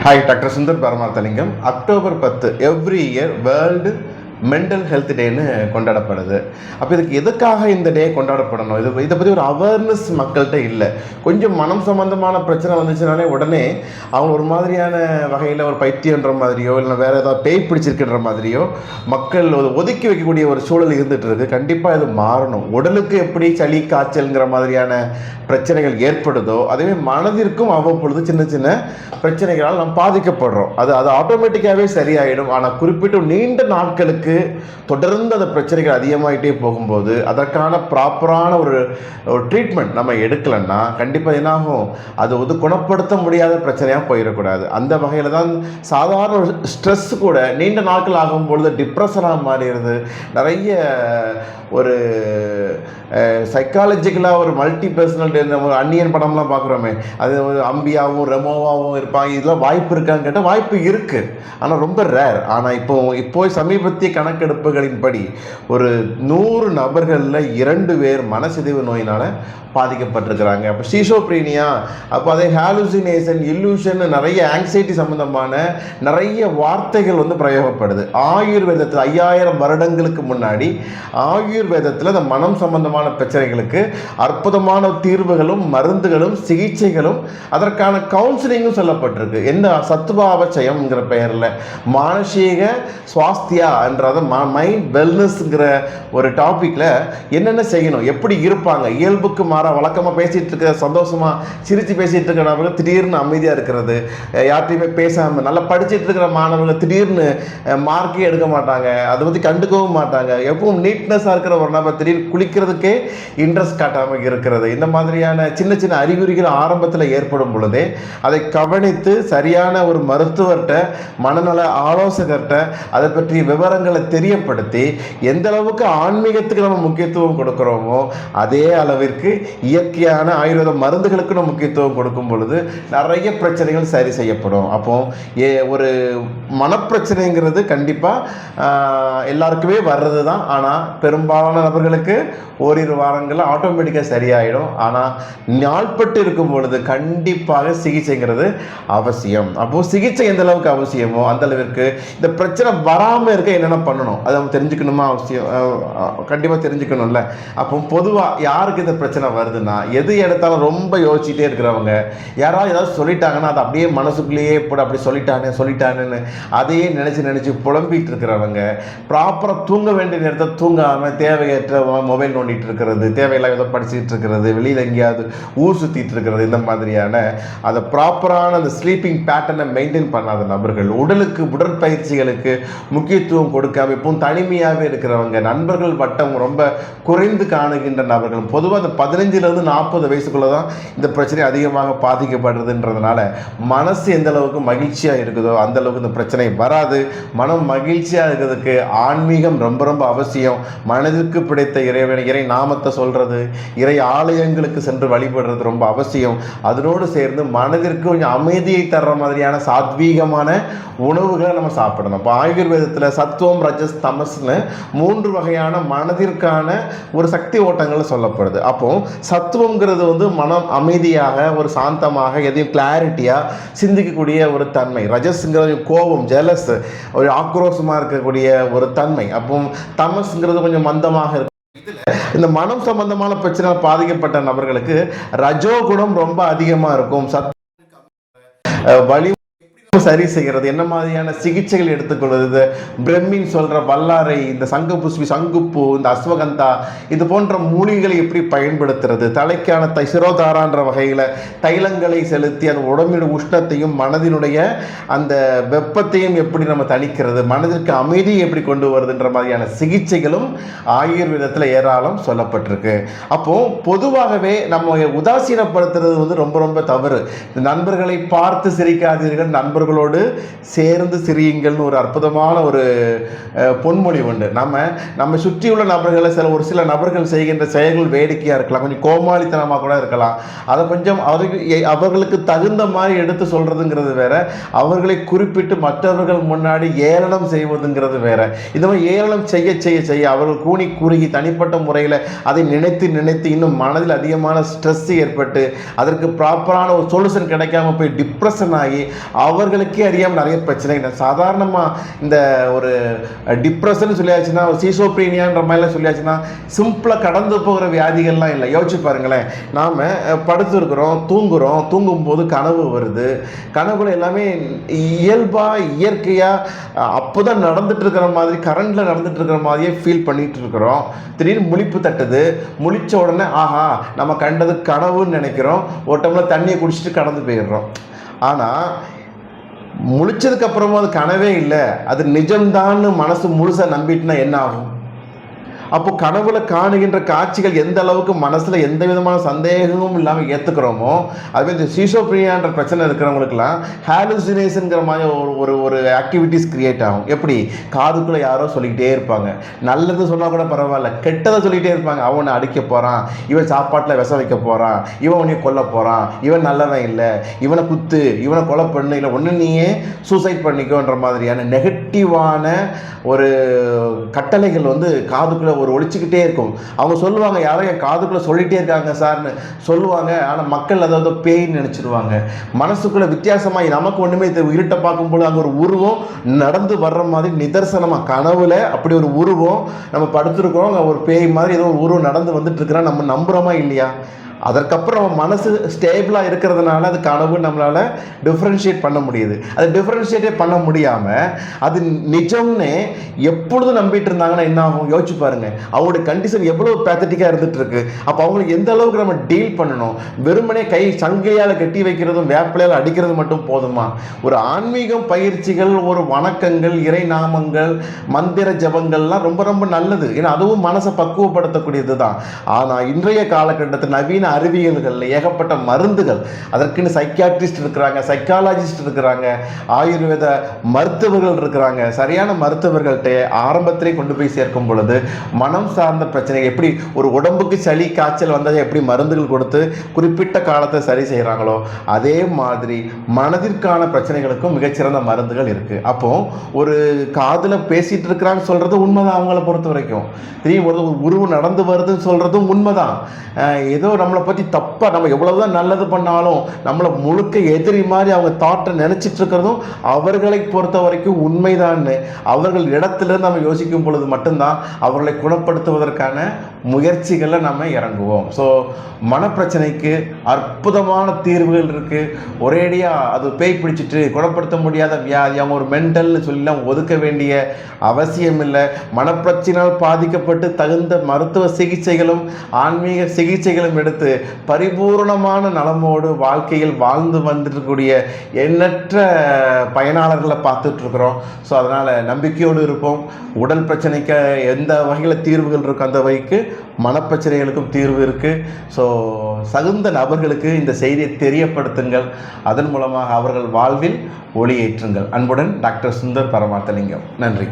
Hi doctor Sundar Paramarthalingam October பத்து every year world mental health டேன்னு கொண்டாடப்படுது. அப்போ இதுக்கு எதுக்காக இந்த டே கொண்டாடப்படணும்? இது இதை பற்றி ஒரு அவேர்னஸ் மக்கள்கிட்ட இல்லை. கொஞ்சம் மனம் சம்மந்தமான பிரச்சனை வந்துச்சுனாலே உடனே அவங்க ஒரு மாதிரியான வகையில் ஒரு பைத்தியன்ற மாதிரியோ இல்லை வேறு ஏதாவது பேய் பிடிச்சிருக்கின்ற மாதிரியோ மக்கள் ஒதுக்கி வைக்கக்கூடிய ஒரு சூழல் இருந்துட்டு இருக்கு கண்டிப்பாக இது மாறணும். உடலுக்கு எப்படி சளி காய்ச்சல்ங்கிற மாதிரியான பிரச்சனைகள் ஏற்படுதோ அதுவே மனதிற்கும் அவ்வப்பொழுது சின்ன சின்ன பிரச்சனைகளால் நாம் பாதிக்கப்படுறோம். அது அது ஆட்டோமேட்டிக்காகவே சரியாயிடும். ஆனால் குறிப்பிட்ட நீண்ட நாட்களுக்கு தொடர்ந்து அந்த பிரச்சனைகள் அதிகமாகிட்டே போகும்போது அதற்கான ப்ராப்பரான ஒரு ஒரு ட்ரீட்மெண்ட் நம்ம எடுக்கலைன்னா கண்டிப்பாக என்னாகும்? அது வந்து குணப்படுத்த முடியாத பிரச்சனையாக போயிடக்கூடாது. அந்த வகையில் தான் சாதாரண ஒரு ஸ்ட்ரெஸ் கூட நீண்ட நாட்கள் ஆகும்பொழுது டிப்ரெஷனாக மாறிடுது நிறைய ஒரு சைக்காலஜிக்கலாக ஒரு மல்டி பர்சனல் ஒரு அன்னியன் படம்லாம் பார்க்குறோமே. அது ஒரு அம்பியாவும் ரெமோவாவும் இருப்பாங்க. இதெல்லாம் வாய்ப்பு இருக்கான்னு கேட்டால் வாய்ப்பு இருக்குது ஆனால் ரொம்ப ரேர் ஆனால் இப்போ இப்போ சமீபத்திய கணக்கெடுப்புகளின்படி ஒரு நூறு நபர்களில் இரண்டு பேர் மனசிதைவு நோயினால் பாதிக்கப்பட்டிருக்கிறாங்க. அப்போ ஷீஷோப்ரீனியா அப்போ அதே ஹாலுசினேஷன் இல்லூஷன் நிறைய ஆங்ஸைட்டி சம்மந்தமான நிறைய வார்த்தைகள் வந்து பிரயோகப்படுது. ஆயுர்வேதத்தில் ஐயாயிரம் வருடங்களுக்கு முன்னாடி ஆயுர்வேதத்தில் அந்த மனம் சம்பந்தமான பிரச்சனைகளுக்கு அற்புதமான தீர்வுகளும் மருந்துகளும் சிகிச்சைகளும் அதற்கான கவுன்சிலிங்கும் சொல்லப்பட்டிருக்கு. எந்த சத்துவாவச்சயம்ங்கிற பெயரில். மானசீக சுவாஸ்தியா என்ற ம மைண்ட் வெல்னஸ்ங்கிற ஒரு டாப்பிக்கில் என்னென்ன செய்யணும்? எப்படி இருப்பாங்க? இயல்புக்கு மாற வழக்கமாக பேசிகிட்டு இருக்க சந்தோஷமாக சிரித்து பேசிகிட்டு இருக்கிற நபர்கள் திடீர்னு அமைதியாக இருக்கிறது. யார்கிட்டையுமே பேசாமல் நல்லா படிச்சுட்டு இருக்கிற மாணவர்கள் திடீர்னு மார்க்கே எடுக்க மாட்டாங்க. அதை பற்றி கண்டுக்கவும் மாட்டாங்க. எப்பவும் நீட்னஸாக இருக்கிற ஒரு நபர் திடீர்னு குளிக்கிறதுக்கே இன்ட்ரெஸ்ட் காட்டாமல் இருக்கிறது. இந்த மாதிரியான சின்ன சின்ன அறிகுறிகள் ஆரம்பத்தில் ஏற்படும் பொழுதே அதை கவனித்து சரியான ஒரு மருத்துவர்கிட்ட மனநல ஆலோசகர்கிட்ட அதை பற்றிய விவரங்களை தெரியப்படுத்தி எந்த அளவுக்கு ஆன்மீகத்துக்கு நம்ம முக்கியத்துவம் கொடுக்குறோமோ அதே அளவிற்கு இயற்கையான ஆயுர்வேத மருந்துகளுக்கு நம்ம முக்கியத்துவம் கொடுக்கும் பொழுது நிறைய பிரச்சனைகள் சரி செய்யப்படும். அப்போ ஏ ஒரு மனப்பிரச்சனைங்கிறது கண்டிப்பாக எல்லாருக்குமே வர்றது தான் ஆனால் பெரும்பாலான நபர்களுக்கு ஓரிரு வாரங்களில் ஆட்டோமேட்டிக்காக சரியாயிடும். ஆனால் நாள்பட்டு இருக்கும் பொழுது கண்டிப்பாக சிகிச்சைங்கிறது அவசியம். அப்போது சிகிச்சை எந்த அளவுக்கு அவசியமோ அந்த அளவிற்கு இந்த பிரச்சனை வராமல் இருக்க என்னென்ன பண்ணணும். அதை நம்ம தெரிஞ்சுக்கணுமா அவசியம்? கண்டிப்பாக தெரிஞ்சுக்கணும்ல. அப்போ பொதுவாக யாருக்கு இந்த பிரச்சனை வருதுன்னா எது எடுத்தாலும் ரொம்ப யோசிச்சுட்டே இருக்கிறவங்க யாராவது ஏதாவது சொல்லிட்டாங்கன்னா அதை அப்படியே மனசுக்குள்ளேயே போட்டு அப்படி சொல்லிட்டானே சொல்லிட்டானேன்னு அதையே நினச்சி நினச்சி புலம்பிகிட்டு இருக்கிறவங்க ப்ராப்பராக தூங்க வேண்டிய நேரத்தை தூங்காமல் தேவையற்ற மொபைல் நோண்டிட்டு இருக்கிறது தேவையில்லாம ஏதோ படிச்சுட்டு இருக்கிறது வெளியில் எங்கேயாவது ஊர் சுற்றிட்டு இருக்கிறது இந்த மாதிரியான அதை ப்ராப்பரான அந்த ஸ்லீப்பிங் பேட்டர்னை மெயின்டைன் பண்ணாத நபர்கள் உடலுக்கு உடற்பயிற்சிகளுக்கு முக்கியத்துவம் கொடுக்காம இப்பவும் தனிமையாகவே இருக்கிறவங்க. நண்பர்கள் வட்டம் ரொம்ப குறைந்து காணுகின்ற நபர்கள் பொதுவாக அந்த பதினஞ்சுலேருந்து நாற்பது வயசுக்குள்ளே தான் இந்த பிரச்சனை அதிகமாக பாதிக்கப்படுறதுன்றதுனால மனசு எந்த அளவுக்கு மகிழ்ச்சியாக இருக்குதோ அந்த அளவுக்கு இந்த பிரச்சனை வராது. மனம் மகிழ்ச்சியாக இருக்கிறதுக்கு ஆன்மீகம் ரொம்ப ரொம்ப அவசியம். மனதிற்கு பிடித்த இறைவன் இறை நாமத்தை சொல்கிறது இறை ஆலயங்களுக்கு சென்று வழிபடுறது ரொம்ப அவசியம். அதனோடு சேர்ந்து மனதிற்கு கொஞ்சம் அமைதியை தர்ற மாதிரியான சாத்வீகமான உணவுகளை நம்ம சாப்பிடணும். இப்போ ஆயுர்வேதத்தில் சத்துவம் ரஜஸ் தமஸ்னு மூன்று வகையான மனதிற்கான ஒரு சக்தி ஓட்டங்கள் சொல்லப்படுது. அப்போ சத்துவங்கிறது வந்து மனம் அமைதியாக ஒரு சாந்தமாக எதையும் கிளாரிட்டியாக சிந்திக்கக்கூடிய ஒரு தன்மை. ரஜஸ்ங்கிறது கோபம் ஜெலஸ் ஒரு ஆக்ரோஷமாக இருக்கக்கூடிய ஒரு தன்மை. அப்போ தமஸ்ங்கிறது கொஞ்சம் மந்தமாக இருக்கு. இந்த மனம் சம்பந்தமான பிரச்சனை பாதிக்கப்பட்ட நபர்களுக்கு ரஜோ குணம் ரொம்ப அதிகமாக இருக்கும். சத் அஹ் வலி சரி செய்கிறது என்ன மாதிரியான சிகிச்சைகள் எடுத்துக்கொள்வது பிரம்மின் சொல்ற வல்லாரை இந்த சங்கு புஷ்பி சங்குப்பூ இந்த அஸ்வகந்தா இது போன்ற மூலிகைகளை எப்படி பயன்படுத்துறது? தலைக்கான தை சிரோதாரான்ற வகையில் தைலங்களை செலுத்தி அந்த உடம்பின் உஷ்ணத்தையும் மனதினுடைய அந்த வெப்பத்தையும் எப்படி நம்ம தணிக்கிறது? மனதிற்கு அமைதியை எப்படி கொண்டு வருதுன்ற மாதிரியான சிகிச்சைகளும் ஆயுர்வேதத்தில் ஏராளம் சொல்லப்பட்டிருக்கு. அப்போ பொதுவாகவே நம்ம உதாசீனப்படுத்துறது வந்து ரொம்ப ரொம்ப தவறு. நண்பர்களை பார்த்து சிரிக்காதீர்கள் நண்பர்களோடு சேர்ந்து சிரியுங்கள்னு ஒரு அற்புதமான ஒரு பொன்மொழி உண்டு. நம்ம நம்ம சுற்றியுள்ள நபர்களை சில ஒரு சில நபர்கள் செய்கின்ற செயல்கள் வேடிக்கையாக இருக்கலாம். கொஞ்சம் கோமாளித்தனமாக கூட இருக்கலாம். அதை கொஞ்சம் அவருக்கு அவர்களுக்கு தகுந்த மாதிரி எடுத்து சொல்கிறதுங்கிறது வேற. அவர்களை குறிப்பிட்டு மற்றவர்கள் முன்னாடி ஏளனம் செய்வதுங்கிறது வேற. இந்த மாதிரி ஏளனம் செய்ய செய்ய செய்ய அவர்கள் கூனி குறுகி தனிப்பட்ட முறையில் அதை நினைத்து நினைத்து இன்னும் மனதில் அதிகமான ஸ்ட்ரெஸ் ஏற்பட்டு அதற்கு ப்ராப்பரான ஒரு சொல்யூஷன் கிடைக்காம போய் டிப்ரெஷன் ஆகி அவர் அவர்களுக்கே அறியாமல் நிறைய பிரச்சனைகள். சாதாரணமாக இந்த ஒரு டிப்ரெஷன் சொல்லியாச்சுன்னா ஒரு சீசோப்ரீனியான்ற மாதிரிலாம் சொல்லியாச்சுன்னா சிம்பிளாக கடந்து போகிற வியாதிகள்லாம் இல்லை. யோசிச்சு பாருங்களேன். நாம் படுத்துருக்குறோம் தூங்குறோம் தூங்கும்போது கனவு வருது. கனவுல எல்லாமே இயல்பாக இயற்கையாக அப்போ தான் நடந்துட்டு இருக்கிற மாதிரி கரண்டில் நடந்துட்டு இருக்கிற மாதிரியே ஃபீல் பண்ணிட்டு இருக்கிறோம். திடீர்னு முழிப்பு தட்டுது. முழிச்ச உடனே ஆஹா நம்ம கண்டது கனவுன்னு நினைக்கிறோம். ஒரு டைமில் தண்ணியை குடிச்சிட்டு கடந்து போயிடுறோம். ஆனால் முழிச்சதுக்கு அப்புறமும் அது கனவே இல்லை. அது நிஜம்தான்னு மனசு முழுசா நம்பிட்டுனா என்ன ஆகும்? அப்போ கனவுல காணுகின்ற காட்சிகள் எந்த அளவுக்கு மனசுல எந்த விதமான சந்தேகமும் இல்லாமல் ஏத்துக்கிறோமோ அதுவே இந்த சீசோப்ரியான்ற பிரச்சனை இருக்கிறவங்களுக்குலாம் ஹாலுசினேஷனுங்கிற மாதிரி ஒரு ஒரு ஒரு ஆக்டிவிட்டிஸ் கிரியேட் ஆகும். எப்படி? காதுக்குள்ள யாரோ சொல்லிக்கிட்டே இருப்பாங்க. நல்லது சொன்னா கூட பரவாயில்ல கெட்டதை சொல்லிகிட்டே இருப்பாங்க. அவனை அடிக்க போறான் இவன் சாப்பாட்டில் விஷ வைக்க போறான் இவன் உன்னை கொல்ல போறான் இவன் நல்லவன் இல்லை இவனை குத்து இவனை கொலை பண்ணு இல்லை ஒன்று நீயே சூசைட் பண்ணிக்கோன்ற மாதிரியான நெகட்டிவான ஒரு கட்டளைகள் வந்து காதுக்குள்ள ஒரு ஒழிச்சுக்கிட்டே இருக்கும். அவங்க சொல்லுவாங்க யாரோ என் காதுக்குள்ளே சொல்லிகிட்டே இருக்காங்க சார்னு. சொல்லுவாங்க ஆனால் மக்கள் அதாவது பேய்ன்னு நினச்சிடுவாங்க மனசுக்குள்ளே வித்தியாசமாக நமக்கு ஒன்றுமே இது இருட்டை பார்க்கும்போது அங்கே ஒரு உருவம் நடந்து வர்ற மாதிரி நிதர்சனமாக கனவுல அப்படி ஒரு உருவம் நம்ம படுத்துருக்கோம். அங்கே ஒரு பேய் மாதிரி ஏதோ ஒரு உருவம் நடந்து வந்துட்டு இருக்கிறா நம்ம நம்புகிறோமா இல்லையா? அதற்கப்புறம் நம்ம மனசு ஸ்டேபிளாக இருக்கிறதுனால அது கனவு நம்மளால் டிஃப்ரென்ஷியேட் பண்ண முடியுது. அது டிஃப்ரென்ஷியேட்டே பண்ண முடியாமல் அது நிஜம்னு எப்பொழுதும் நம்பிட்டு இருந்தாங்கன்னா என்ன ஆகும்? யோசிச்சு பாருங்கள் அவங்களுடைய கண்டிஷன் எவ்வளோ பேத்தட்டிக்காக இருந்துட்டு இருக்கு அப்போ அவங்களுக்கு எந்த அளவுக்கு நம்ம டீல் பண்ணணும்? வெறுமனே கை சங்கிலியால் கட்டி வைக்கிறதும் வேப்பிலையால் அடிக்கிறது மட்டும் போதுமா? ஒரு ஆன்மீகம் பயிற்சிகள் ஒரு வணக்கங்கள் இறை நாமங்கள் மந்திர ஜபங்கள்லாம் ரொம்ப ரொம்ப நல்லது. ஏன்னா அதுவும் மனசை பக்குவப்படுத்தக்கூடியது தான் ஆனால் இன்றைய காலகட்டத்தில் நவீன அறிவியல்களில் ஏகப்பட்ட மருந்துகள். அதற்குன்னு சைக்கியாட்ரிஸ்ட் இருக்கிறாங்க சைக்காலஜிஸ்ட் இருக்கிறாங்க ஆயுர்வேத மருத்துவர்கள் இருக்கிறாங்க. சரியான மருத்துவர்கள்ட்ட ஆரம்பத்திலே கொண்டு போய் சேர்க்கும் பொழுது மனம் சார்ந்த பிரச்சனை எப்படி ஒரு உடம்புக்கு சளி காய்ச்சல் வந்ததை எப்படி மருந்துகள் கொடுத்து குறிப்பிட்ட காலத்தை சரி செய்கிறாங்களோ அதே மாதிரி மனதிற்கான பிரச்சனைகளுக்கும் மிகச்சிறந்த மருந்துகள் இருக்குது அப்போ ஒரு காதில் பேசிகிட்டு இருக்கிறான்னு சொல்கிறது உண்மைதான் அவங்கள பொறுத்த வரைக்கும். தெரியும் ஒரு உருவம் நடந்து வருதுன்னு சொல்கிறதும் உண்மைதான். ஏதோ நம்மளை பற்றி தப்பாக நம்ம எவ்வளவுதான் நல்லது பண்ணாலும் நம்மளை முழுக்க எதிரி மாதிரி அவங்க தாட்டை நினச்சிட்டு இருக்கிறதும் அவர்களை பொறுத்த வரைக்கும் உண்மைதான்னு. அவர்கள் இடத்துலேருந்து நம்ம யோசிக்கும் பொழுது மட்டும்தான் அவர்களை குணப்படுத்துவதற்கான முயற்சிகளை நம்ம இறங்குவோம். ஸோ மனப்பிரச்சனைக்கு அற்புதமான தீர்வுகள் இருக்குது ஒரேடியாக அது பேய் பிடிச்சிட்டு குணப்படுத்த முடியாத வியாதி அவங்க ஒரு மென்டல்னு சொல்லலாம் ஒதுக்க வேண்டிய அவசியம் இல்லை மனப்பிரச்சனையால் பாதிக்கப்பட்டு தகுந்த மருத்துவ சிகிச்சைகளும் ஆன்மீக சிகிச்சைகளும் எடுத்து பரிபூர்ணமான நலமோடு வாழ்க்கையில் வாழ்ந்து வந்துருக்கக்கூடிய எண்ணற்ற பயனாளர்களை பார்த்துட்ருக்குறோம். ஸோ அதனால் நம்பிக்கையோடு இருப்போம். உடல் பிரச்சனைக்கு எந்த வகையில் தீர்வுகள் இருக்கும் அந்த வகைக்கு மனப்பிரச்சனைகளுக்கும் தீர்வு இருக்குது ஸோ சகுந்த நபர்களுக்கு இந்த செய்தியை தெரியப்படுத்துங்கள். அதன் மூலமாக அவர்கள் வாழ்வில் ஒளியேற்றுங்கள். அன்புடன் டாக்டர் சுந்தர் பரமாத்தலிங்கம். நன்றி.